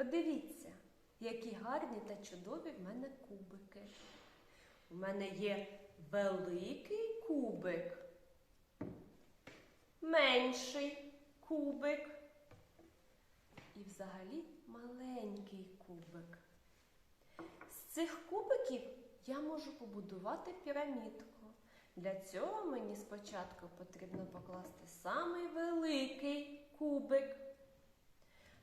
Подивіться, які гарні та чудові в мене кубики. У мене є великий кубик, менший кубик і взагалі маленький кубик. З цих кубиків я можу побудувати пірамідку. Для цього мені спочатку потрібно покласти самий великий кубик.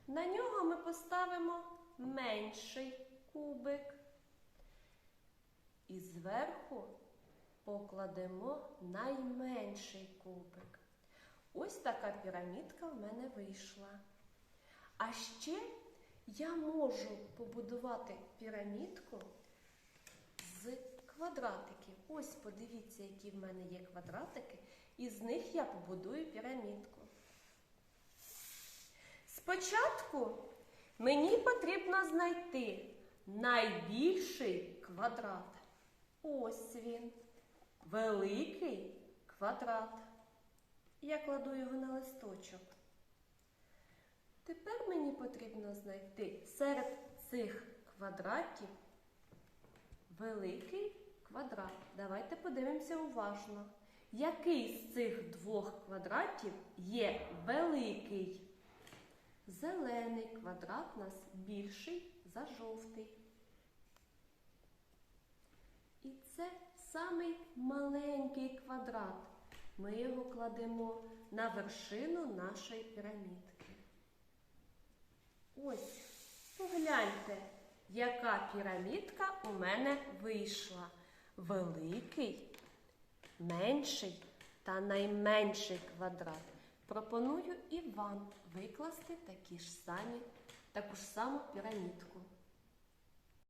На нього ми поставимо менший кубик. І зверху покладемо найменший кубик. Ось така пірамідка в мене вийшла. А ще я можу побудувати пірамідку з квадратиків. Ось подивіться, які в мене є квадратики, і з них я побудую пірамідку. Спочатку мені потрібно знайти найбільший квадрат. Ось він. Великий квадрат. Я кладу його на листочок. Тепер мені потрібно знайти серед цих квадратів великий квадрат. Давайте подивимося уважно. Який з цих двох квадратів є великий? Зелений квадрат у нас більший за жовтий. І це самий маленький квадрат. Ми його кладемо на вершину нашої пірамідки. Ось, погляньте, яка пірамідка у мене вийшла. Великий, менший та найменший квадрат. Пропоную і вам викласти такі ж самі, таку ж саму пірамідку.